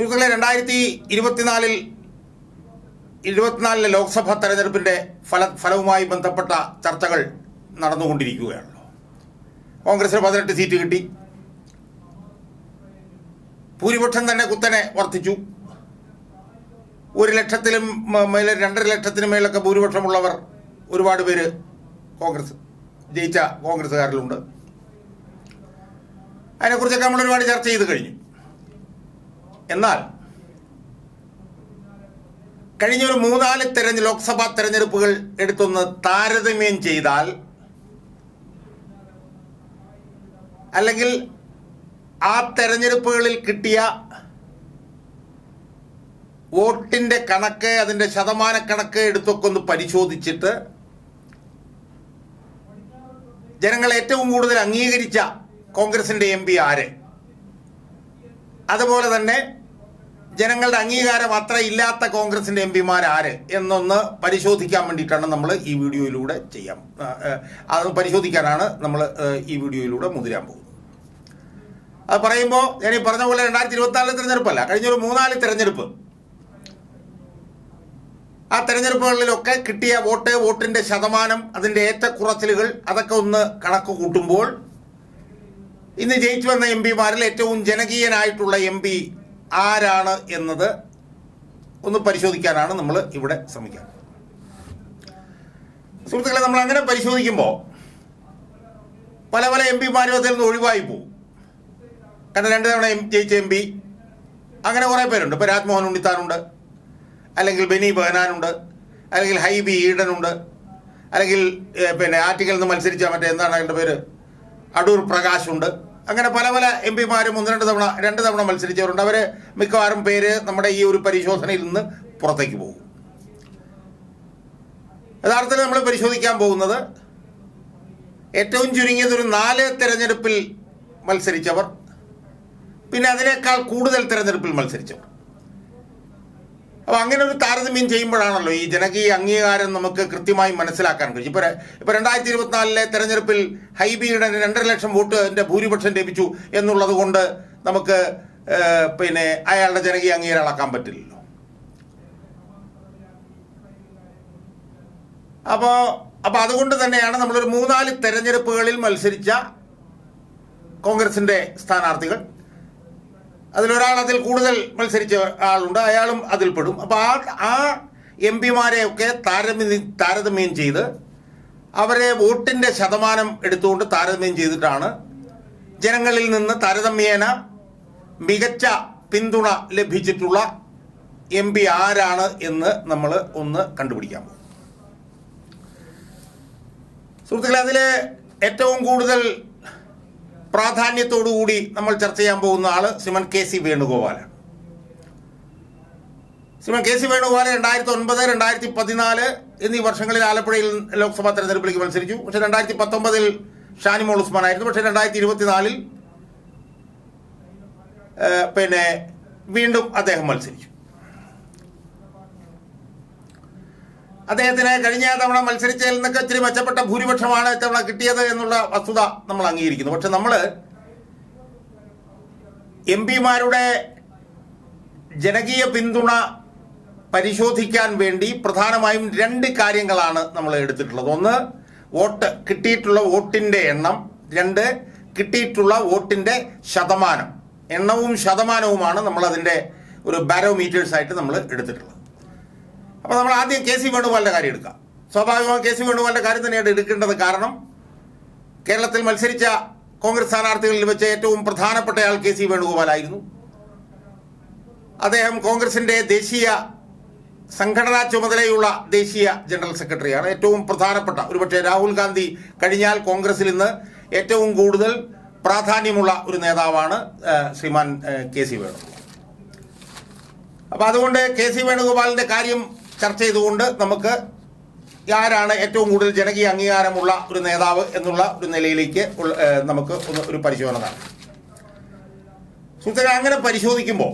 സുഹൃത്തുക്കളെ രണ്ടായിരത്തി ഇരുപത്തിനാലിൽ ഇരുപത്തിനാലിലെ ലോക്സഭാ തെരഞ്ഞെടുപ്പിന്റെ ഫല ഫലവുമായി ബന്ധപ്പെട്ട ചർച്ചകൾ നടന്നുകൊണ്ടിരിക്കുകയാണല്ലോ കോൺഗ്രസിന് പതിനെട്ട് സീറ്റ് കിട്ടി. ഭൂരിപക്ഷം തന്നെ കുത്തനെ വർദ്ധിച്ചു. ഒരു ലക്ഷത്തിലും മേലെ രണ്ടര ലക്ഷത്തിനും മേലൊക്കെ ഭൂരിപക്ഷമുള്ളവർ ഒരുപാട് പേര് കോൺഗ്രസ് ജയിച്ച കോൺഗ്രസ്സുകാരിലുണ്ട്. അതിനെക്കുറിച്ചൊക്കെ നമ്മൾ ഒരുപാട് ചർച്ച ചെയ്ത് കഴിഞ്ഞു. എന്നാൽ കഴിഞ്ഞ ഒരു മൂന്നാൽ തെരഞ്ഞ് ലോക്സഭാ തെരഞ്ഞെടുപ്പുകൾ എടുത്തൊന്ന് താരതമ്യം ചെയ്താൽ അല്ലെങ്കിൽ ആ തെരഞ്ഞെടുപ്പുകളിൽ കിട്ടിയ വോട്ടിന്റെ കണക്ക് അതിന്റെ ശതമാന കണക്ക് എടുത്തൊക്കെ ഒന്ന് പരിശോധിച്ചിട്ട് ജനങ്ങൾ ഏറ്റവും കൂടുതൽ അംഗീകരിച്ച കോൺഗ്രസിന്റെ എം പി ആര്? അതുപോലെ തന്നെ ജനങ്ങളുടെ അംഗീകാരം അത്ര ഇല്ലാത്ത കോൺഗ്രസിന്റെ എം ആര് എന്നൊന്ന് പരിശോധിക്കാൻ വേണ്ടിയിട്ടാണ് നമ്മൾ ഈ വീഡിയോയിലൂടെ ചെയ്യാം. അത് പരിശോധിക്കാനാണ് നമ്മൾ ഈ വീഡിയോയിലൂടെ മുതിരാൻ പോകുന്നത്. അത് പറയുമ്പോൾ ഞാൻ ഈ പറഞ്ഞ പോലെ രണ്ടായിരത്തി ഇരുപത്തിനാലിലെ തിരഞ്ഞെടുപ്പല്ല കഴിഞ്ഞൊരു മൂന്നാൽ തിരഞ്ഞെടുപ്പ്. ആ തെരഞ്ഞെടുപ്പുകളിലൊക്കെ കിട്ടിയ വോട്ട് വോട്ടിന്റെ ശതമാനം അതിന്റെ ഏറ്റക്കുറച്ചിലുകൾ അതൊക്കെ ഒന്ന് കണക്ക് കൂട്ടുമ്പോൾ ഇന്ന് ജയിച്ചു വന്ന എം പിമാരിൽ ഏറ്റവും ജനകീയനായിട്ടുള്ള എം പി ആരാണ് എന്നത് ഒന്ന് പരിശോധിക്കാനാണ് നമ്മൾ ഇവിടെ ശ്രമിക്കുക. സുഹൃത്തുക്കളെ നമ്മൾ അങ്ങനെ പരിശോധിക്കുമ്പോൾ പല പല എം പിമാരും അതിൽ നിന്ന് ഒഴിവായി പോകും കാരണം രണ്ട് തവണ എം ജയിച്ച എം പി അങ്ങനെ കുറേ പേരുണ്ട്. ഇപ്പോൾ രാജ്മോഹൻ ഉണ്ണിത്താനുണ്ട് അല്ലെങ്കിൽ ബെനി ബഹനാനുണ്ട് അല്ലെങ്കിൽ ഹൈബി ഈഡനുണ്ട് അല്ലെങ്കിൽ പിന്നെ ആറ്റിക്കൽ നിന്ന് മത്സരിച്ച മറ്റേ എന്താണ് അതിന്റെ പേര്? അടൂർ പ്രകാശുണ്ട്. അങ്ങനെ പല പല എം പിമാരും ഒന്ന് രണ്ട് തവണ രണ്ട് തവണ മത്സരിച്ചവരുണ്ട്. അവർ മിക്കവാറും പേര് നമ്മുടെ ഈ ഒരു പരിശോധനയിൽ നിന്ന് പുറത്തേക്ക് പോകും. യഥാർത്ഥത്തിൽ നമ്മൾ പരിശോധിക്കാൻ പോകുന്നത് ഏറ്റവും ചുരുങ്ങിയത് ഒരു നാല് തെരഞ്ഞെടുപ്പിൽ മത്സരിച്ചവർ പിന്നെ അതിനേക്കാൾ കൂടുതൽ തിരഞ്ഞെടുപ്പിൽ മത്സരിച്ചവർ. അപ്പോൾ അങ്ങനെ ഒരു താരതമ്യം ചെയ്യുമ്പോഴാണല്ലോ ഈ ജനകീയ അംഗീകാരം നമുക്ക് കൃത്യമായി മനസ്സിലാക്കാൻ കഴിയും. ഇപ്പോൾ ഇപ്പോൾ രണ്ടായിരത്തി ഇരുപത്തിനാലിലെ തെരഞ്ഞെടുപ്പിൽ ഹൈബിയുടെ രണ്ടര ലക്ഷം വോട്ട് വോട്ടിന്റെ ഭൂരിപക്ഷം ലഭിച്ചു എന്നുള്ളത് കൊണ്ട് നമുക്ക് പിന്നെ അയാളുടെ ജനകീയ അംഗീകാരം അളക്കാൻ പറ്റില്ലല്ലോ. അപ്പോൾ അപ്പോൾ അതുകൊണ്ട് തന്നെയാണ് നമ്മളൊരു മൂന്നാൽ തെരഞ്ഞെടുപ്പുകളിൽ മത്സരിച്ച കോൺഗ്രസിന്റെ സ്ഥാനാർത്ഥികൾ. അതിലൊരാൾ അതിൽ കൂടുതൽ മത്സരിച്ച ആളുണ്ട് അയാളും അതിൽപ്പെടും അപ്പോൾ ആ ആ എം പിമാരെയൊക്കെ താരതമ്യം താരതമ്യം ചെയ്ത് അവരെ വോട്ടിന്റെ ശതമാനം എടുത്തുകൊണ്ട് താരതമ്യം ചെയ്തിട്ടാണ് ജനങ്ങളിൽ നിന്ന് താരതമ്യേന മികച്ച പിന്തുണ ലഭിച്ചിട്ടുള്ള എം പി ആരാണ് എന്ന് നമ്മൾ ഒന്ന് കണ്ടുപിടിക്കാം. പോകും സുഹൃത്തുക്കളെ ഏറ്റവും കൂടുതൽ പ്രാധാന്യത്തോടുകൂടി നമ്മൾ ചർച്ച ചെയ്യാൻ പോകുന്ന ആൾ സിമൻ കെ സി വേണുഗോപാലാണ്. സിമൻ കെ സി വേണുഗോപാൽ രണ്ടായിരത്തി ഒൻപത് രണ്ടായിരത്തി പതിനാല് എന്നീ വർഷങ്ങളിൽ ആലപ്പുഴയിൽ ലോക്സഭാ തെരഞ്ഞെടുപ്പിലേക്ക് മത്സരിച്ചു. പക്ഷെ രണ്ടായിരത്തി പത്തൊമ്പതിൽ ഷാനിമോൾ ഉസ്മാൻ ആയിരുന്നു പക്ഷെ രണ്ടായിരത്തി ഇരുപത്തിനാലിൽ പിന്നെ വീണ്ടും അദ്ദേഹം മത്സരിച്ചു. അദ്ദേഹത്തിന് കഴിഞ്ഞ തവണ മത്സരിച്ചതിൽ നിന്നൊക്കെ ഇച്ചിരി മെച്ചപ്പെട്ട ഭൂരിപക്ഷമാണ് ഇത്തവണ കിട്ടിയത് എന്നുള്ള വസ്തുത നമ്മൾ അംഗീകരിക്കുന്നു. പക്ഷെ നമ്മൾ എം പിമാരുടെ ജനകീയ പിന്തുണ പരിശോധിക്കാൻ വേണ്ടി പ്രധാനമായും രണ്ട് കാര്യങ്ങളാണ് നമ്മൾ എടുത്തിട്ടുള്ളത്. ഒന്ന് വോട്ട് കിട്ടിയിട്ടുള്ള വോട്ടിന്റെ എണ്ണം. രണ്ട് കിട്ടിയിട്ടുള്ള വോട്ടിന്റെ ശതമാനം. എണ്ണവും ശതമാനവുമാണ് നമ്മൾ അതിന്റെ ഒരു ബാരോമീറ്റേഴ്സ് ആയിട്ട് നമ്മൾ എടുത്തിട്ടുള്ളത്. അപ്പോൾ നമ്മൾ ആദ്യം കെ സി വേണുഗോപാലിന്റെ കാര്യം എടുക്കാം. സ്വാഭാവികമായും കെ സി വേണുഗോപാലിന്റെ കാര്യം തന്നെയാണ് എടുക്കേണ്ടത് കാരണം കേരളത്തിൽ മത്സരിച്ച കോൺഗ്രസ് സ്ഥാനാർത്ഥികളിൽ വെച്ച് ഏറ്റവും പ്രധാനപ്പെട്ടയാൾ കെ സി വേണുഗോപാലായിരുന്നു. അദ്ദേഹം കോൺഗ്രസിന്റെ ദേശീയ സംഘടനാ ചുമതലയുള്ള ദേശീയ ജനറൽ സെക്രട്ടറിയാണ്. ഏറ്റവും പ്രധാനപ്പെട്ട ഒരുപക്ഷെ രാഹുൽ ഗാന്ധി കഴിഞ്ഞാൽ കോൺഗ്രസിൽ ഇന്ന് ഏറ്റവും കൂടുതൽ പ്രാധാന്യമുള്ള ഒരു നേതാവാണ് ശ്രീമാൻ കെ സി വേണുഗോപാൽ. അപ്പൊ അതുകൊണ്ട് കെ സി വേണുഗോപാലിന്റെ കാര്യം ചർച്ച ചെയ്തുകൊണ്ട് നമുക്ക് ആരാണ് ഏറ്റവും കൂടുതൽ ജനകീയ അംഗീകാരമുള്ള ഒരു നേതാവ് എന്നുള്ള ഒരു നിലയിലേക്ക് നമുക്ക് ഒന്ന് ഒരു പരിശോധന നടത്താം. അങ്ങനെ പരിശോധിക്കുമ്പോൾ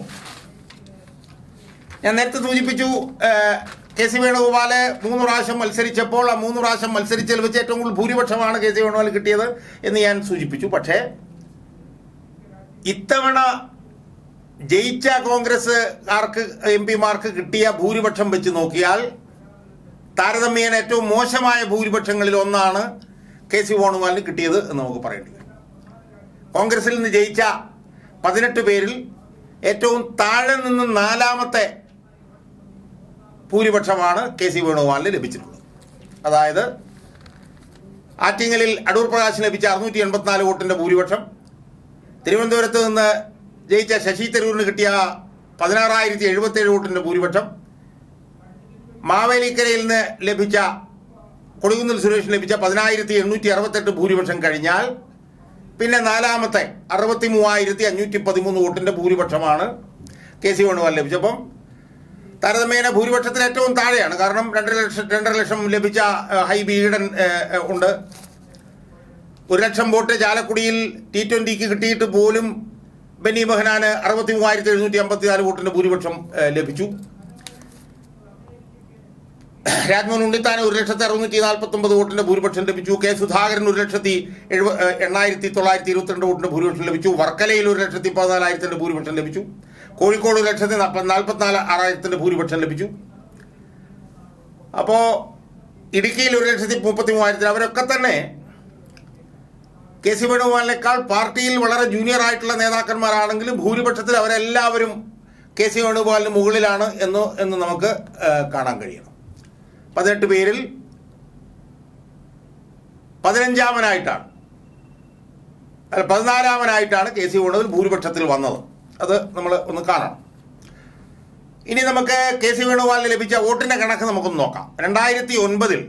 ഞാൻ നേരത്തെ സൂചിപ്പിച്ചു കെ സി വേണുഗോപാൽ മൂന്ന് പ്രാവശ്യം മത്സരിച്ചപ്പോൾ ആ മൂന്ന് പ്രാവശ്യം മത്സരിച്ചതിൽ വെച്ച് ഏറ്റവും കൂടുതൽ ഭൂരിപക്ഷമാണ് കെ സി വേണുഗോപാൽ കിട്ടിയത് എന്ന് ഞാൻ സൂചിപ്പിച്ചു. പക്ഷേ ഇത്തവണ ജയിച്ച കോൺഗ്രസ്സുകാർക്ക് എം പിമാർക്ക് കിട്ടിയ ഭൂരിപക്ഷം വെച്ച് നോക്കിയാൽ താരതമ്യേന ഏറ്റവും മോശമായ ഭൂരിപക്ഷങ്ങളിൽ ഒന്നാണ് കെ സി വേണുഗോപാലിന് കിട്ടിയത് എന്ന് നമുക്ക് പറയേണ്ടി വരും. കോൺഗ്രസിൽ നിന്ന് ജയിച്ച പതിനെട്ട് പേരിൽ ഏറ്റവും താഴെ നിന്ന് നാലാമത്തെ ഭൂരിപക്ഷമാണ് കെ സി വേണുഗോപാലിന് ലഭിച്ചിട്ടുള്ളത്. അതായത് ആറ്റിങ്ങലിൽ അടൂർ പ്രകാശിന് ലഭിച്ച അറുന്നൂറ്റി എൺപത്തിനാല് വോട്ടിന്റെ ഭൂരിപക്ഷം. തിരുവനന്തപുരത്ത് നിന്ന് ജയിച്ച ശശി തരൂരിന് കിട്ടിയ പതിനാറായിരത്തി എഴുപത്തേഴ് വോട്ടിന്റെ ഭൂരിപക്ഷം. മാവേലിക്കരയിൽ നിന്ന് ലഭിച്ച കൊടികുന്നിൽ സുരേഷിന് ലഭിച്ച പതിനായിരത്തി എണ്ണൂറ്റി അറുപത്തെട്ട് ഭൂരിപക്ഷം കഴിഞ്ഞാൽ പിന്നെ നാലാമത്തെ അറുപത്തി മൂവായിരത്തി അഞ്ഞൂറ്റി പതിമൂന്ന് വോട്ടിന്റെ ഭൂരിപക്ഷമാണ് കെ സി വേണുഗോപാൽ ലഭിച്ചപ്പം താരതമ്യേന ഭൂരിപക്ഷത്തിൽ ഏറ്റവും താഴെയാണ്. കാരണം രണ്ടര ലക്ഷം രണ്ടര ലക്ഷം ലഭിച്ച ഹൈ ബീഡൻ ഉണ്ട്. ഒരു ലക്ഷം വോട്ട് ചാലക്കുടിയിൽ ടി ട്വന്റിക്ക് കിട്ടിയിട്ട് പോലും ബെന്നി ബെഹനാന് അറുപത്തി മൂവായിരത്തി എഴുന്നൂറ്റി അമ്പത്തി നാല് വോട്ടിന്റെ ഭൂരിപക്ഷം ലഭിച്ചു. രാജ്മോഹൻ ഉണ്ണിത്താന് ഒരു ലക്ഷത്തി അറുന്നൂറ്റി നാൽപ്പത്തൊമ്പത് വോട്ടിന്റെ ഭൂരിപക്ഷം ലഭിച്ചു. കെ സുധാകരൻ ഒരു ലക്ഷത്തി എഴുപ എണ്ണായിരത്തി തൊള്ളായിരത്തി ഇരുപത്തിരണ്ട് വോട്ടിന്റെ ഭൂരിപക്ഷം ലഭിച്ചു. വർക്കലയിൽ ഒരു ലക്ഷത്തി പതിനാലായിരത്തിന്റെ ഭൂരിപക്ഷം ലഭിച്ചു. കോഴിക്കോട് ഒരു ലക്ഷത്തി നാൽപ്പത്തിനാല് ആറായിരത്തിന്റെ ഭൂരിപക്ഷം ലഭിച്ചു. അപ്പോൾ ഇടുക്കിയിൽ ഒരു ലക്ഷത്തി മുപ്പത്തി മൂവായിരത്തിന് അവരൊക്കെ തന്നെ കെ സി വേണുഗോപാലിനേക്കാൾ പാർട്ടിയിൽ വളരെ ജൂനിയർ ആയിട്ടുള്ള നേതാക്കന്മാരാണെങ്കിലും ഭൂരിപക്ഷത്തിൽ അവരെല്ലാവരും കെ സി വേണുഗോപാലിന് മുകളിലാണ് എന്ന് എന്ന് നമുക്ക് കാണാൻ കഴിയണം. പതിനെട്ട് പേരിൽ പതിനഞ്ചാമനായിട്ടാണ്. അല്ല പതിനാലാമനായിട്ടാണ് കെ സി വേണുഗോപാൽ ഭൂരിപക്ഷത്തിൽ വന്നത്. അത് നമ്മൾ ഒന്ന് കാണണം. ഇനി നമുക്ക് കെ സി വേണുഗോപാലിന് ലഭിച്ച വോട്ടിന്റെ കണക്ക് നമുക്കൊന്ന് നോക്കാം. രണ്ടായിരത്തി ഒൻപതിൽ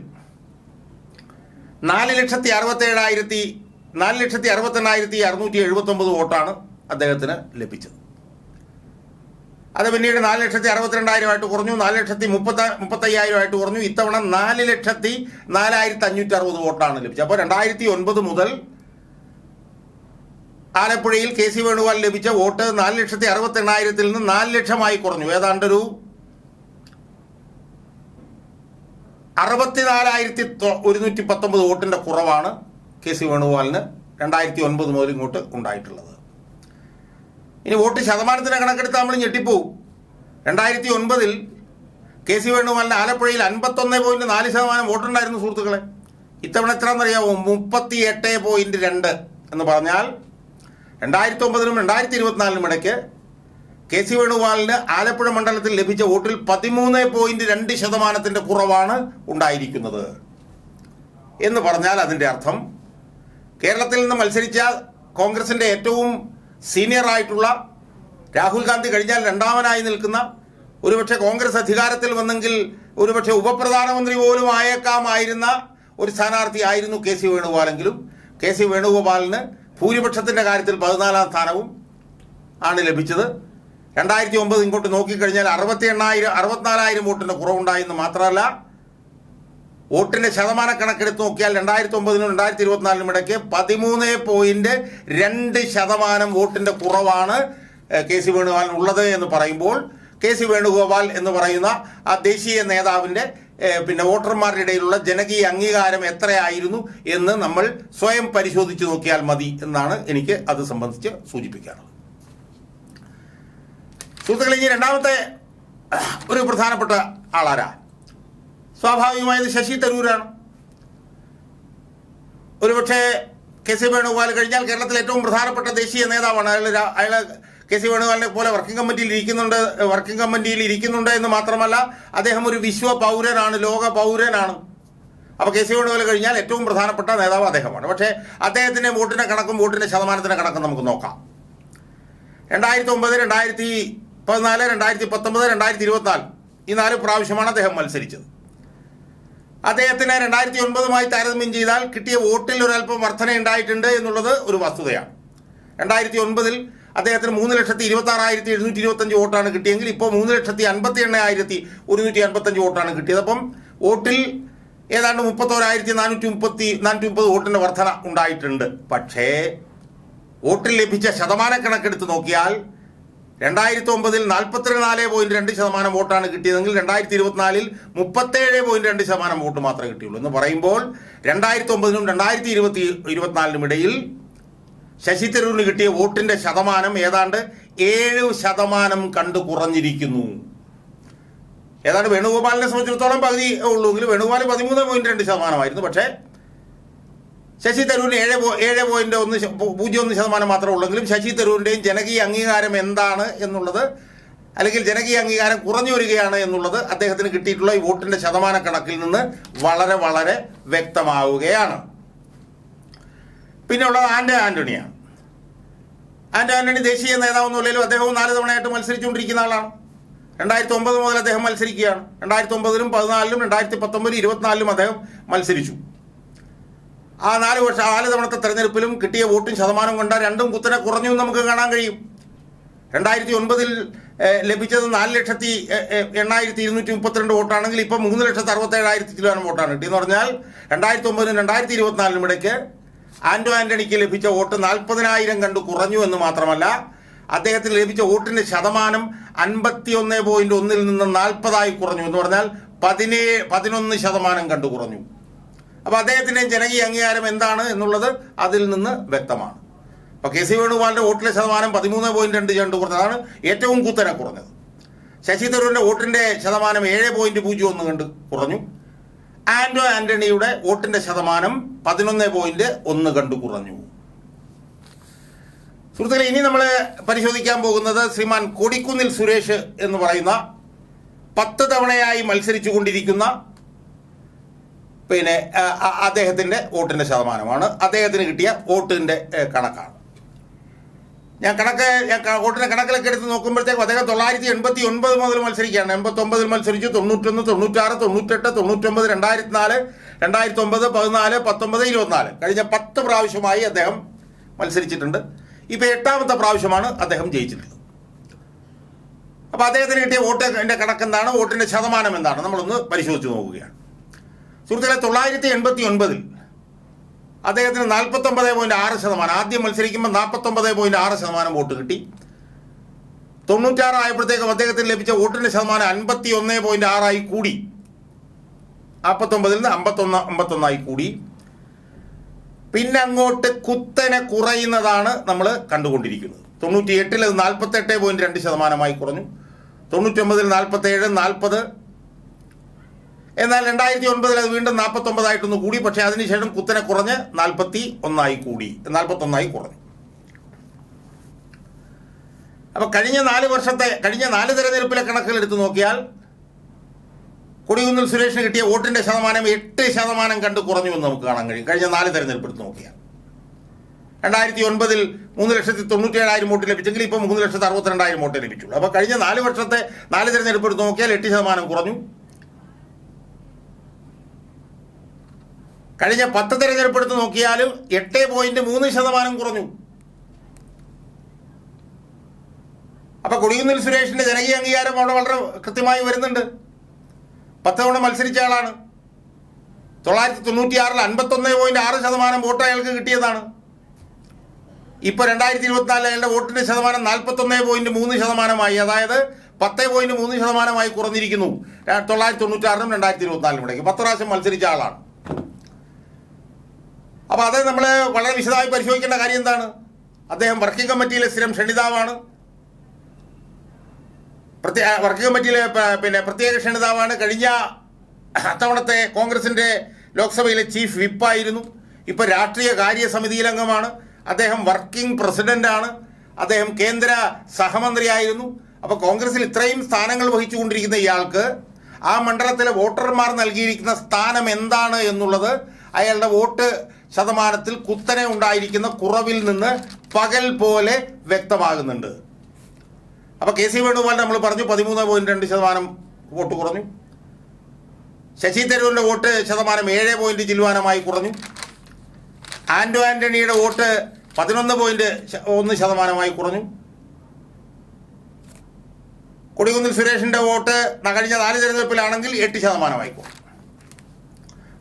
നാല് ലക്ഷത്തി അറുപത്തി ഏഴായിരത്തി നാല് ലക്ഷത്തി അറുപത്തെണ്ണായിരത്തി അറുന്നൂറ്റി എഴുപത്തി ഒമ്പത് വോട്ടാണ് അദ്ദേഹത്തിന് ലഭിച്ചത്. അത് പിന്നീട് നാല് ലക്ഷത്തി അറുപത്തിരണ്ടായിരമായിട്ട് കുറഞ്ഞു നാല് ലക്ഷത്തി മുപ്പത്ത മുപ്പത്തയ്യായിരമായിട്ട് കുറഞ്ഞു. ഇത്തവണ നാല് ലക്ഷത്തി നാലായിരത്തി അഞ്ഞൂറ്റി അറുപത് വോട്ടാണ് ലഭിച്ചത്. അപ്പോൾ രണ്ടായിരത്തി ഒൻപത് മുതൽ ആലപ്പുഴയിൽ കെ സി വേണുഗോപാൽ ലഭിച്ച വോട്ട് നാല് ലക്ഷത്തി അറുപത്തി എണ്ണായിരത്തിൽ നിന്ന് നാല് ലക്ഷമായി കുറഞ്ഞു. ഏതാണ്ടൊരു അറുപത്തിനാലായിരത്തി ഒരുന്നൂറ്റി പത്തൊമ്പത് വോട്ടിന്റെ കുറവാണ്. കെ സി വേണുഗോപാലിന് രണ്ടായിരത്തി ഒൻപത് മുതൽ ഇങ്ങോട്ട് ഉണ്ടായിട്ടുള്ളത്. ഇനി വോട്ട് ശതമാനത്തിന് കണക്കെടുത്ത് നമ്മൾ ഞെട്ടിപ്പോവും. രണ്ടായിരത്തി ഒൻപതിൽ കെ സി വേണുഗോപാലിന് ആലപ്പുഴയിൽ അൻപത്തൊന്ന് പോയിന്റ് നാല് ശതമാനം വോട്ടുണ്ടായിരുന്നു സുഹൃത്തുക്കളെ. ഇത്തവണ എത്രയാണെന്നറിയാമോ മുപ്പത്തി എട്ട് പോയിന്റ് രണ്ട് എന്ന് പറഞ്ഞാൽ രണ്ടായിരത്തി ഒമ്പതിനും രണ്ടായിരത്തി ഇരുപത്തിനാലിനും ഇടയ്ക്ക് കെ സി വേണുഗോപാലിന് ആലപ്പുഴ മണ്ഡലത്തിൽ ലഭിച്ച വോട്ടിൽ പതിമൂന്ന് പോയിന്റ് രണ്ട് ശതമാനത്തിന്റെ കുറവാണ് ഉണ്ടായിരിക്കുന്നത്. എന്ന് പറഞ്ഞാൽ അതിന്റെ അർത്ഥം കേരളത്തിൽ നിന്ന് മത്സരിച്ച കോൺഗ്രസിന്റെ ഏറ്റവും സീനിയർ ആയിട്ടുള്ള രാഹുൽ ഗാന്ധി കഴിഞ്ഞാൽ രണ്ടാമനായി നിൽക്കുന്ന ഒരുപക്ഷെ കോൺഗ്രസ് അധികാരത്തിൽ വന്നെങ്കിൽ ഒരുപക്ഷെ ഉപപ്രധാനമന്ത്രി പോലും ആയേക്കാമായിരുന്ന ഒരു സ്ഥാനാർത്ഥി ആയിരുന്നു കെ സി വേണുഗോപാലെങ്കിലും. കെ സി വേണുഗോപാലിന് ഭൂരിപക്ഷത്തിന്റെ കാര്യത്തിൽ പതിനാലാം സ്ഥാനവും ആണ് ലഭിച്ചത്. രണ്ടായിരത്തി ഒമ്പത് ഇങ്ങോട്ട് നോക്കിക്കഴിഞ്ഞാൽ അറുപത്തി എണ്ണായിരം അറുപത്തിനാലായിരം വോട്ടിന്റെ കുറവുണ്ടായെന്ന് മാത്രമല്ല വോട്ടിന്റെ ശതമാന കണക്കെടുത്ത് നോക്കിയാൽ രണ്ടായിരത്തി ഒമ്പതിനും രണ്ടായിരത്തി ഇരുപത്തിനാലിനും ഇടയ്ക്ക് പതിമൂന്ന് പോയിന്റ് രണ്ട് ശതമാനം വോട്ടിന്റെ കുറവാണ് കെ സി വേണുഗോപാലിന് ഉള്ളത് എന്ന് പറയുമ്പോൾ കെ സി വേണുഗോപാൽ എന്ന് പറയുന്ന ആ ദേശീയ നേതാവിന്റെ പിന്നെ വോട്ടർമാരുടെ ഇടയിലുള്ള ജനകീയ അംഗീകാരം എത്രയായിരുന്നു എന്ന് നമ്മൾ സ്വയം പരിശോധിച്ച് നോക്കിയാൽ മതി എന്നാണ് എനിക്ക് അത് സംബന്ധിച്ച് സൂചിപ്പിക്കാറുള്ളത് സുഹൃത്തുക്കളെ ഇനി രണ്ടാമത്തെ ഒരു പ്രധാനപ്പെട്ട ആളാരാ? സ്വാഭാവികമായത് ശശി തരൂരാണ്. ഒരുപക്ഷെ കെ സി വേണുഗോപാൽ കഴിഞ്ഞാൽ കേരളത്തിലെ ഏറ്റവും പ്രധാനപ്പെട്ട ദേശീയ നേതാവാണ്. അയാൾ അയാൾ കെ സി വേണുഗോപാലിനെ പോലെ വർക്കിംഗ് കമ്മിറ്റിയിൽ ഇരിക്കുന്നുണ്ട് വർക്കിംഗ് കമ്മിറ്റിയിൽ ഇരിക്കുന്നുണ്ട് എന്ന് മാത്രമല്ല അദ്ദേഹം ഒരു വിശ്വ പൗരനാണ് ലോക പൗരനാണ്. അപ്പോൾ കെ സി വേണുഗോപാൽ കഴിഞ്ഞാൽ ഏറ്റവും പ്രധാനപ്പെട്ട നേതാവ് അദ്ദേഹമാണ്. പക്ഷേ അദ്ദേഹത്തിന്റെ വോട്ടിന്റെ കണക്കും വോട്ടിന്റെ ശതമാനത്തിന്റെ കണക്കും നമുക്ക് നോക്കാം. രണ്ടായിരത്തി ഒമ്പത് രണ്ടായിരത്തി പതിനാല് രണ്ടായിരത്തി പത്തൊമ്പത് രണ്ടായിരത്തി ഇരുപത്തിനാല് ഈ നാല് പ്രാവശ്യമാണ് അദ്ദേഹം മത്സരിച്ചത്. അദ്ദേഹത്തിന് രണ്ടായിരത്തി ഒൻപതുമായി താരതമ്യം ചെയ്താൽ കിട്ടിയ വോട്ടിൽ ഒരല്പം വർധന ഉണ്ടായിട്ടുണ്ട് എന്നുള്ളത് ഒരു വസ്തുതയാണ്. രണ്ടായിരത്തി ഒൻപതിൽ അദ്ദേഹത്തിന് മൂന്ന് ലക്ഷത്തി ഇരുപത്തി ആറായിരത്തി എഴുന്നൂറ്റി ഇരുപത്തഞ്ച് വോട്ടാണ് കിട്ടിയെങ്കിൽ ഇപ്പോൾ മൂന്ന് ലക്ഷത്തി അൻപത്തി എണ്ണായിരത്തി ഒരുന്നൂറ്റി അൻപത്തഞ്ച് വോട്ടാണ് കിട്ടിയത്. അപ്പം വോട്ടിൽ ഏതാണ്ട് മുപ്പത്തോരായിരത്തി നാനൂറ്റി മുപ്പത്തി നാനൂറ്റി മുപ്പത് വോട്ടിന്റെ വർധന ഉണ്ടായിട്ടുണ്ട്. പക്ഷേ വോട്ടിൽ ലഭിച്ച ശതമാനക്കണക്കെടുത്ത് നോക്കിയാൽ രണ്ടായിരത്തി ഒമ്പതിൽ നാൽപ്പത്തിനാല് പോയിന്റ് രണ്ട് ശതമാനം വോട്ടാണ് കിട്ടിയതെങ്കിൽ രണ്ടായിരത്തി ഇരുപത്തിനാലിൽ മുപ്പത്തേഴ് പോയിന്റ് രണ്ട് ശതമാനം വോട്ട് മാത്രമേ കിട്ടിയുള്ളൂ എന്ന് പറയുമ്പോൾ രണ്ടായിരത്തി ഒമ്പതിനും രണ്ടായിരത്തി ഇരുപത്തി ഇരുപത്തിനാലിനും ഇടയിൽ ശശി തരൂരിന് കിട്ടിയ വോട്ടിന്റെ ശതമാനം ഏതാണ്ട് ഏഴ് ശതമാനം കണ്ട് കുറഞ്ഞിരിക്കുന്നു. ഏതാണ്ട് വേണുഗോപാലിനെ സംബന്ധിച്ചിടത്തോളം പകുതി ഉള്ളൂ. എങ്കിൽ വേണുഗോപാൽ പതിമൂന്ന് പോയിന്റ് രണ്ട് ശതമാനമായിരുന്നു. പക്ഷേ ശശി തരൂരിന് ഏഴ് ഏഴ് പോയിന്റ് ഒന്ന് പൂജ്യം ഒന്ന് ശതമാനം മാത്രമേ ഉള്ളെങ്കിലും ശശി തരൂരിന്റെയും ജനകീയ അംഗീകാരം എന്താണ് എന്നുള്ളത് അല്ലെങ്കിൽ ജനകീയ അംഗീകാരം കുറഞ്ഞു വരികയാണ് എന്നുള്ളത് അദ്ദേഹത്തിന് കിട്ടിയിട്ടുള്ള ഈ വോട്ടിന്റെ ശതമാന കണക്കിൽ നിന്ന് വളരെ വളരെ വ്യക്തമാവുകയാണ്. പിന്നെ ഉള്ളത് ആൻഡോ ആന്റണിയാണ്. ആൻഡോ ആന്റണി ദേശീയ നേതാവെന്നുള്ളതിലും അദ്ദേഹവും നാല് തവണയായിട്ട് മത്സരിച്ചുകൊണ്ടിരിക്കുന്ന ആളാണ്. രണ്ടായിരത്തി ഒമ്പത് മുതൽ അദ്ദേഹം മത്സരിക്കുകയാണ്. രണ്ടായിരത്തി ഒമ്പതിലും പതിനാലിലും രണ്ടായിരത്തി പത്തൊമ്പതിലും ഇരുപത്തിനാലിലും അദ്ദേഹം മത്സരിച്ചു. ആ നാല് വർഷം നാല് തവണത്തെ തെരഞ്ഞെടുപ്പിലും കിട്ടിയ വോട്ടും ശതമാനം കൊണ്ട് രണ്ടും കുത്തനെ കുറഞ്ഞു നമുക്ക് കാണാൻ കഴിയും. രണ്ടായിരത്തി ഒൻപതിൽ ലഭിച്ചത് നാല് ലക്ഷത്തി എണ്ണായിരത്തി ഇരുന്നൂറ്റി മുപ്പത്തിരണ്ട് വോട്ടാണെങ്കിൽ ഇപ്പം മൂന്ന് ലക്ഷത്തി അറുപത്തേഴായിരത്തി കിലോനം വോട്ടാണ് കിട്ടിയെന്ന് പറഞ്ഞാൽ രണ്ടായിരത്തി ഒമ്പതിനും രണ്ടായിരത്തി ഇരുപത്തിനാലിനും ഇടയ്ക്ക് ആൻഡോ ആന്റണിക്ക് ലഭിച്ച വോട്ട് നാൽപ്പതിനായിരം കണ്ട് കുറഞ്ഞു എന്ന് മാത്രമല്ല അദ്ദേഹത്തിന് ലഭിച്ച വോട്ടിന്റെ ശതമാനം അൻപത്തി ഒന്ന് പോയിന്റ് ഒന്നിൽ നിന്ന് നാൽപ്പതായി കുറഞ്ഞു എന്ന് പറഞ്ഞാൽ പതിനേഴ് പതിനൊന്ന് ശതമാനം കണ്ടു കുറഞ്ഞു. അപ്പൊ അദ്ദേഹത്തിന്റെ ജനകീയ അംഗീകാരം എന്താണ് എന്നുള്ളത് അതിൽ നിന്ന് വ്യക്തമാണ്. അപ്പോൾ കെ സി വേണുഗോപാലിന്റെ വോട്ടിലെ ശതമാനം പതിമൂന്ന് പോയിന്റ് രണ്ട് രണ്ട് കുറഞ്ഞതാണ്. ഏറ്റവും കുത്തനെ കുറഞ്ഞത്. ശശി തരൂരിന്റെ വോട്ടിന്റെ ശതമാനം ഏഴ് പോയിന്റ് പൂജ്യം ഒന്ന് കണ്ട് കുറഞ്ഞു. ആന്റോ ആന്റണിയുടെ വോട്ടിന്റെ ശതമാനം പതിനൊന്ന് പോയിന്റ് ഒന്ന് കണ്ട് കുറഞ്ഞു. സുഹൃത്തുക്കളെ ഇനി നമ്മൾ പരിശോധിക്കാൻ പോകുന്നത് ശ്രീമാൻ കൊടിക്കുന്നിൽ സുരേഷ് എന്ന് പറയുന്ന പത്ത് തവണയായി മത്സരിച്ചു കൊണ്ടിരിക്കുന്ന പിന്നെ അദ്ദേഹത്തിന്റെ വോട്ടിന്റെ ശതമാനമാണ്. അദ്ദേഹത്തിന് കിട്ടിയ വോട്ടിന്റെ കണക്കാണ്. ഞാൻ കണക്ക് ഞാൻ വോട്ടിന്റെ കണക്കിലൊക്കെ എടുത്ത് നോക്കുമ്പോഴത്തേക്കും അദ്ദേഹം തൊള്ളായിരത്തി എൺപത്തി ഒൻപത് മുതൽ മത്സരിക്കുകയാണ്. എൺപത്തി ഒമ്പതിൽ മത്സരിച്ചു തൊണ്ണൂറ്റൊന്ന് തൊണ്ണൂറ്റാറ് തൊണ്ണൂറ്റെട്ട് തൊണ്ണൂറ്റൊമ്പത് രണ്ടായിരത്തി നാല് രണ്ടായിരത്തി ഒമ്പത് പതിനാല് പത്തൊമ്പത് ഇരുപത്തിനാല്. കഴിഞ്ഞ പത്ത് പ്രാവശ്യമായി അദ്ദേഹം മത്സരിച്ചിട്ടുണ്ട്. ഇപ്പൊ എട്ടാമത്തെ പ്രാവശ്യമാണ് അദ്ദേഹം ജയിച്ചിട്ടുള്ളത്. അപ്പോൾ അദ്ദേഹത്തിന് കിട്ടിയ വോട്ടിന്റെ കണക്ക് എന്താണ് വോട്ടിന്റെ ശതമാനം എന്താണ്? നമ്മളൊന്ന് പരിശോധിച്ച് നോക്കുകയാണ്. സുഹൃത്തുക്കളെ തൊള്ളായിരത്തി എൺപത്തി ഒൻപതിൽ അദ്ദേഹത്തിന് നാൽപ്പത്തൊമ്പത് പോയിന്റ് ആറ് ശതമാനം ആദ്യം മത്സരിക്കുമ്പോൾ നാൽപ്പത്തൊമ്പത് പോയിന്റ് ആറ് ശതമാനം വോട്ട് കിട്ടി. തൊണ്ണൂറ്റാറ് ആയപ്പോഴത്തേക്കും അദ്ദേഹത്തിന് ലഭിച്ച വോട്ടിന്റെ ശതമാനം അൻപത്തി ഒന്ന് പോയിന്റ് ആറായി കൂടി. നാൽപ്പത്തൊമ്പതിൽ നിന്ന് അമ്പത്തൊന്ന് അമ്പത്തൊന്നായി കൂടി. പിന്നെ അങ്ങോട്ട് കുത്തനെ കുറയുന്നതാണ് നമ്മൾ കണ്ടുകൊണ്ടിരിക്കുന്നത്. തൊണ്ണൂറ്റി എട്ടിൽ അത് നാൽപ്പത്തെട്ട് പോയിന്റ് രണ്ട് ശതമാനമായി കുറഞ്ഞു. തൊണ്ണൂറ്റൊമ്പതിൽ നാൽപ്പത്തേഴ് നാൽപ്പത് എന്നാൽ രണ്ടായിരത്തി ഒൻപതിൽ അത് വീണ്ടും നാൽപ്പത്തൊമ്പതായിട്ടൊന്ന് കൂടി. പക്ഷേ അതിനുശേഷം കുത്തനെ കുറഞ്ഞ് നാൽപ്പത്തി ഒന്നായി കൂടി. നാൽപ്പത്തൊന്നായി കുറഞ്ഞു. അപ്പോൾ കഴിഞ്ഞ നാല് വർഷത്തെ കഴിഞ്ഞ നാല് തെരഞ്ഞെടുപ്പിലെ കണക്കുകൾ എടുത്തു നോക്കിയാൽ കൊടികുന്നിൽ സുരേഷിന് കിട്ടിയ വോട്ടിന്റെ ശതമാനം എട്ട് ശതമാനം കണ്ട് കുറഞ്ഞു എന്ന് നമുക്ക് കാണാൻ കഴിയും. കഴിഞ്ഞ നാല് തെരഞ്ഞെടുപ്പ് എടുത്ത് നോക്കിയാൽ. രണ്ടായിരത്തി ഒൻപതിൽ മൂന്ന് ലക്ഷത്തി തൊണ്ണൂറ്റി ഏഴായിരം വോട്ട് ലഭിച്ചെങ്കിൽ ഇപ്പോൾ മൂന്ന് ലക്ഷത്തി അറുപത്തിരണ്ടായിരം വോട്ട് ലഭിച്ചുള്ളൂ. അപ്പോൾ കഴിഞ്ഞ നാല് വർഷത്തെ നാല് തെരഞ്ഞെടുപ്പ് എടുത്ത് നോക്കിയാൽ എട്ട് ശതമാനം കുറഞ്ഞു. കഴിഞ്ഞ പത്ത് തെരഞ്ഞെടുപ്പ് എടുത്ത് നോക്കിയാലും എട്ട് പോയിന്റ് മൂന്ന് ശതമാനം കുറഞ്ഞു. അപ്പൊ കൊടിയുന്നിൽ സുരേഷിന്റെ ജനകീയ അംഗീകാരം അവിടെ വളരെ കൃത്യമായി വരുന്നുണ്ട്. പത്ത് തവണ മത്സരിച്ച ആളാണ്. തൊള്ളായിരത്തി തൊണ്ണൂറ്റി ആറിൽ അൻപത്തൊന്ന് പോയിന്റ് ആറ് ശതമാനം വോട്ട് അയാൾക്ക് കിട്ടിയതാണ്. ഇപ്പൊ രണ്ടായിരത്തി ഇരുപത്തിനാലിൽ അയാളുടെ വോട്ടിന്റെ ശതമാനം നാൽപ്പത്തൊന്ന് പോയിന്റ് മൂന്ന് ശതമാനമായി അതായത് പത്ത് പോയിന്റ് മൂന്ന് ശതമാനമായി കുറഞ്ഞിരിക്കുന്നു. തൊള്ളായിരത്തി തൊള്ളായിരത്തി തൊണ്ണൂറ്റാറിനും രണ്ടായിരത്തി ഇരുപത്തിനാലിനും ഇടയ്ക്ക് പത്ത് പ്രാവശ്യം മത്സരിച്ച ആളാണ്. അപ്പൊ അത് നമ്മൾ വളരെ വിശദമായി പരിശോധിക്കേണ്ട കാര്യം എന്താണ്? അദ്ദേഹം വർക്കിംഗ് കമ്മിറ്റിയിലെ സ്ഥിരം ക്ഷണിതാവാണ്. പ്രത്യേക വർക്കിംഗ് കമ്മിറ്റിയിലെ പിന്നെ പ്രത്യേക ക്ഷണിതാവാണ്. കഴിഞ്ഞ അത്തവണത്തെ കോൺഗ്രസിന്റെ ലോക്സഭയിലെ ചീഫ് വിപ്പായിരുന്നു ഇപ്പൊ രാഷ്ട്രീയ അംഗമാണ്. അദ്ദേഹം വർക്കിംഗ് പ്രസിഡന്റാണ് അദ്ദേഹം കേന്ദ്ര സഹമന്ത്രിയായിരുന്നു. അപ്പോൾ കോൺഗ്രസിൽ ഇത്രയും സ്ഥാനങ്ങൾ വഹിച്ചുകൊണ്ടിരിക്കുന്ന ഇയാൾക്ക് ആ മണ്ഡലത്തിലെ വോട്ടർമാർ നൽകിയിരിക്കുന്ന സ്ഥാനം എന്താണ് എന്നുള്ളത് അയാളുടെ വോട്ട് ശതമാനത്തിൽ കുത്തനെ ഉണ്ടായിരിക്കുന്ന കുറവിൽ നിന്ന് പകൽ പോലെ വ്യക്തമാകുന്നുണ്ട്. അപ്പൊ കെ സി വേണുഗോപാൽ നമ്മൾ പറഞ്ഞു പതിമൂന്ന് പോയിന്റ് രണ്ട് ശതമാനം വോട്ട് കുറഞ്ഞു. ശശി തരൂരിന്റെ വോട്ട് ശതമാനം ഏഴ് പോയിന്റ് ചില്ലുവാനമായി കുറഞ്ഞു. ആന്റോ ആന്റണിയുടെ വോട്ട് പതിനൊന്ന് പോയിന്റ് ഒന്ന് ശതമാനമായി കുറഞ്ഞു. കൊടികുന്നിൽ സുരേഷിന്റെ വോട്ട് കഴിഞ്ഞ നാല് തെരഞ്ഞെടുപ്പിലാണെങ്കിൽ എട്ട് ശതമാനമായി കുറഞ്ഞു.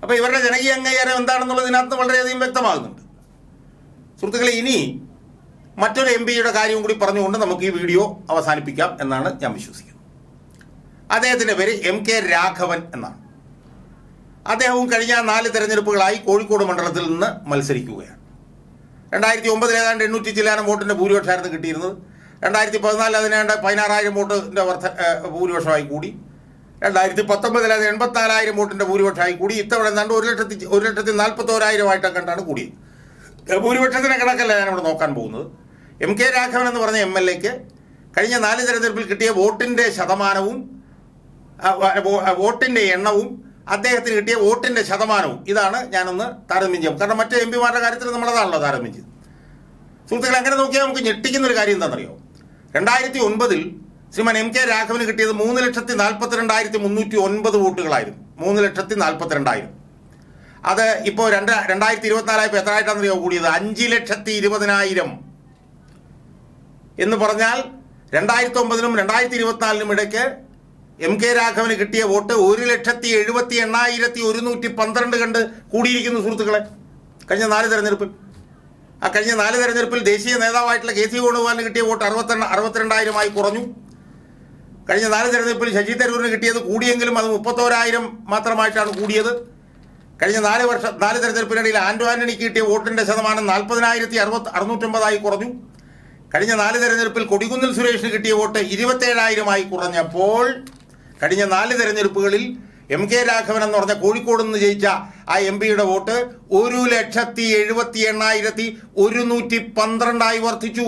അപ്പൊ ഇവരുടെ ജനകീയ അംഗീകാരം എന്താണെന്നുള്ളത് ഇതിനകത്ത് വളരെയധികം വ്യക്തമാകുന്നുണ്ട്. സുഹൃത്തുക്കളെ ഇനി മറ്റൊരു എം പിയുടെ കാര്യവും കൂടി പറഞ്ഞുകൊണ്ട് നമുക്ക് ഈ വീഡിയോ അവസാനിപ്പിക്കാം എന്നാണ് ഞാൻ വിശ്വസിക്കുന്നത്. അദ്ദേഹത്തിന്റെ പേര് എം കെ രാഘവൻ എന്നാണ്. അദ്ദേഹവും കഴിഞ്ഞ നാല് തെരഞ്ഞെടുപ്പുകളായി കോഴിക്കോട് മണ്ഡലത്തിൽ നിന്ന് മത്സരിക്കുകയാണ്. രണ്ടായിരത്തി ഒമ്പതിൽ ഏതാണ്ട് എണ്ണൂറ്റി ചില്ലാനം വോട്ടിന്റെ ഭൂരിപക്ഷമായിരുന്നു കിട്ടിയിരുന്നത്. രണ്ടായിരത്തി പതിനാലിൽ അതിനേണ്ട പതിനാറായിരം വോട്ടിന്റെ വർദ്ധ ഭൂരിപക്ഷമായി കൂടി. രണ്ടായിരത്തി പത്തൊമ്പതിൽ അത് എൺപത്തിനാലായിരം വോട്ടിന്റെ ഭൂരിപക്ഷമായി കൂടി. ഇത്തവണ എന്താണ്ട് ഒരു ലക്ഷത്തി ഒരു ലക്ഷത്തി നാൽപ്പത്തോരായിരം ആയിട്ടൊക്കെ കണ്ടാണ് കൂടിയത്. ഭൂരിപക്ഷത്തിന് കണക്കല്ല ഞാനിവിടെ നോക്കാൻ പോകുന്നത്. എം കെ രാഘവൻ എന്ന് പറഞ്ഞ എം എൽ എക്ക് കഴിഞ്ഞ നാല് തെരഞ്ഞെടുപ്പിൽ കിട്ടിയ വോട്ടിന്റെ ശതമാനവും വോട്ടിന്റെ എണ്ണവും അദ്ദേഹത്തിന് കിട്ടിയ വോട്ടിന്റെ ശതമാനവും. ഇതാണ് ഞാനൊന്ന് താരതമ്യം ചെയ്യും കാരണം മറ്റേ എം പിമാരുടെ കാര്യത്തിൽ നമ്മളതാണല്ലോ താരതമ്യം ചെയ്ത് സുഹൃത്തുക്കൾ അങ്ങനെ നോക്കിയാൽ നമുക്ക് ഞെട്ടിക്കുന്ന ഒരു കാര്യം എന്താണെന്നറിയോ? രണ്ടായിരത്തി ഒൻപതിൽ ശ്രീമാൻ എം കെ രാഘവന് കിട്ടിയത് മൂന്ന് ലക്ഷത്തി നാൽപ്പത്തിരണ്ടായിരത്തി മുന്നൂറ്റി ഒൻപത് വോട്ടുകളായിരുന്നു. മൂന്ന് ലക്ഷത്തി നാൽപ്പത്തിരണ്ടായിരം. അത് ഇപ്പോൾ രണ്ട് രണ്ടായിരത്തി ഇരുപത്തിനാലായപ്പോൾ എത്രയായിട്ടാണെന്നറിയോ കൂടിയത്? അഞ്ച് ലക്ഷത്തി ഇരുപതിനായിരം. എന്ന് പറഞ്ഞാൽ രണ്ടായിരത്തി ഒമ്പതിനും രണ്ടായിരത്തി ഇരുപത്തിനാലിനും ഇടയ്ക്ക് എം കെ രാഘവന് കിട്ടിയ വോട്ട് ഒരു ലക്ഷത്തി എഴുപത്തി എണ്ണായിരത്തി ഒരുന്നൂറ്റി പന്ത്രണ്ട് കണ്ട് കൂടിയിരിക്കുന്നു സുഹൃത്തുക്കളെ. കഴിഞ്ഞ നാല് തെരഞ്ഞെടുപ്പിൽ. ആ കഴിഞ്ഞ നാല് തെരഞ്ഞെടുപ്പിൽ ദേശീയ നേതാവായിട്ടുള്ള കെ സി വേണുഗോപാലിന് കിട്ടിയ വോട്ട് അറുപത്തി അറുപത്തിരണ്ടായിരമായി കുറഞ്ഞു. കഴിഞ്ഞ നാല് തെരഞ്ഞെടുപ്പിൽ ശശി തരൂരിന് കിട്ടിയത് കൂടിയെങ്കിലും അത് മുപ്പത്തോരായിരം മാത്രമായിട്ടാണ് കൂടിയത്. കഴിഞ്ഞ നാല് വർഷം നാല് തെരഞ്ഞെടുപ്പിനിടയിൽ ആന്റോ ആന്റണിക്ക് കിട്ടിയ വോട്ടിന്റെ ശതമാനം നാൽപ്പതിനായിരത്തി അറുപത്തി അറുന്നൂറ്റമ്പതായി കുറഞ്ഞു. കഴിഞ്ഞ നാല് തെരഞ്ഞെടുപ്പിൽ കൊടികുന്നിൽ സുരേഷിന് കിട്ടിയ വോട്ട് ഇരുപത്തേഴായിരമായി കുറഞ്ഞപ്പോൾ കഴിഞ്ഞ നാല് തെരഞ്ഞെടുപ്പുകളിൽ എം കെ രാഘവൻ എന്ന് പറഞ്ഞ കോഴിക്കോട് നിന്ന് ജയിച്ച ആ എം പിയുടെ വോട്ട് ഒരു ലക്ഷത്തി എഴുപത്തി എണ്ണായിരത്തി ഒരുന്നൂറ്റി പന്ത്രണ്ടായി വർദ്ധിച്ചു.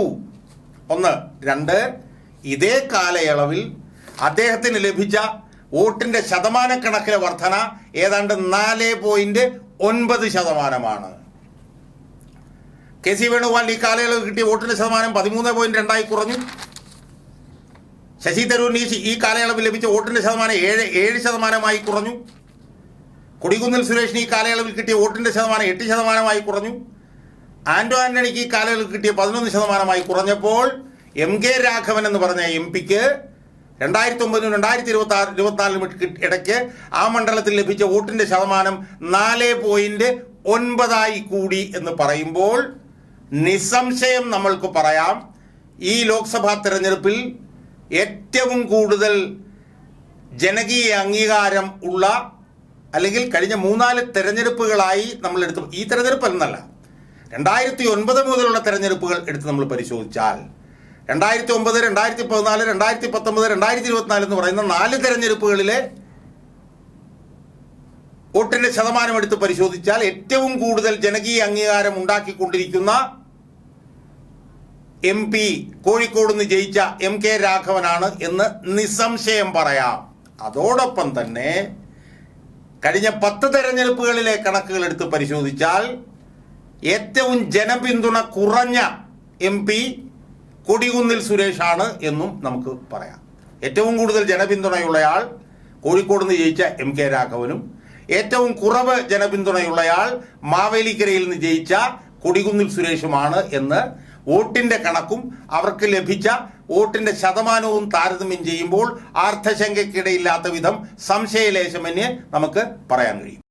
ഒന്ന് രണ്ട് ഇതേ കാലയളവിൽ അദ്ദേഹത്തിന് ലഭിച്ച വോട്ടിന്റെ ശതമാനക്കണക്കിലെ വർധന ഏതാണ്ട് നാല് പോയിന്റ് ഒൻപത് ശതമാനമാണ്. കെ സി വേണുഗോപാലിന് ഈ കാലയളവിൽ കിട്ടിയ വോട്ടിന്റെ ശതമാനം പതിമൂന്ന് പോയിന്റ് രണ്ടായി കുറഞ്ഞു. ശശി തരൂരിന് ഈ കാലയളവിൽ ലഭിച്ച വോട്ടിന്റെ ശതമാനം ഏഴ് ഏഴ് ശതമാനമായി കുറഞ്ഞു. കൊടികുന്നിൽ സുരേഷിന് ഈ കാലയളവിൽ കിട്ടിയ വോട്ടിന്റെ ശതമാനം എട്ട് ശതമാനമായി കുറഞ്ഞു. ആന്റോ ആന്റണിക്ക് ഈ കാലയളവിൽ കിട്ടിയ പതിനൊന്ന് ശതമാനമായി കുറഞ്ഞപ്പോൾ എം കെ രാഘവൻ എന്ന് പറഞ്ഞ എം പിക്ക് രണ്ടായിരത്തി ഒമ്പതിനും രണ്ടായിരത്തി ഇരുപത്തി ആറ് ഇരുപത്തിനാലിനും ഇടയ്ക്ക് ആ മണ്ഡലത്തിൽ ലഭിച്ച വോട്ടിന്റെ ശതമാനം നാല് പോയിന്റ് ഒൻപതായി കൂടി എന്ന് പറയുമ്പോൾ നിസ്സംശയം നമ്മൾക്ക് പറയാം. ഈ ലോക്സഭാ തെരഞ്ഞെടുപ്പിൽ ഏറ്റവും കൂടുതൽ ജനകീയ അംഗീകാരം ഉള്ള അല്ലെങ്കിൽ കഴിഞ്ഞ മൂന്നാൽ തെരഞ്ഞെടുപ്പുകളായി നമ്മൾ എടുത്തു ഈ തെരഞ്ഞെടുപ്പ് എന്നല്ല രണ്ടായിരത്തി ഒൻപത് മുതലുള്ള തെരഞ്ഞെടുപ്പുകൾ എടുത്ത് നമ്മൾ പരിശോധിച്ചാൽ രണ്ടായിരത്തി ഒമ്പത് രണ്ടായിരത്തി പതിനാല് രണ്ടായിരത്തി പത്തൊമ്പത് രണ്ടായിരത്തി ഇരുപത്തിനാല് എന്ന് പറയുന്ന നാല് തെരഞ്ഞെടുപ്പുകളിലെ വോട്ടിന്റെ ശതമാനം എടുത്ത് പരിശോധിച്ചാൽ ഏറ്റവും കൂടുതൽ ജനകീയ അംഗീകാരം ഉണ്ടാക്കിക്കൊണ്ടിരിക്കുന്ന എം പി കോഴിക്കോട് നിന്ന് ജയിച്ച എം കെ രാഘവനാണ് എന്ന് നിസ്സംശയം പറയാം. അതോടൊപ്പം തന്നെ കഴിഞ്ഞ പത്ത് തെരഞ്ഞെടുപ്പുകളിലെ കണക്കുകൾ എടുത്ത് പരിശോധിച്ചാൽ ഏറ്റവും ജനപിന്തുണ കുറഞ്ഞ എം പി കൊടികുന്നിൽ സുരേഷാണ് എന്നും നമുക്ക് പറയാം. ഏറ്റവും കൂടുതൽ ജനപിന്തുണയുള്ളയാൾ കോഴിക്കോട് നിന്ന് ജയിച്ച എം കെ രാഘവനും ഏറ്റവും കുറവ് ജനപിന്തുണയുള്ളയാൾ മാവേലിക്കരയിൽ നിന്ന് ജയിച്ച കൊടികുന്നിൽ സുരേഷുമാണ് എന്ന് വോട്ടിന്റെ കണക്കും അവർക്ക് ലഭിച്ച വോട്ടിന്റെ ശതമാനവും താരതമ്യം ചെയ്യുമ്പോൾ ആർത്ഥശങ്കയ്ക്കിടയില്ലാത്ത വിധം സംശയലേശമന്യേ നമുക്ക് പറയാൻ കഴിയും.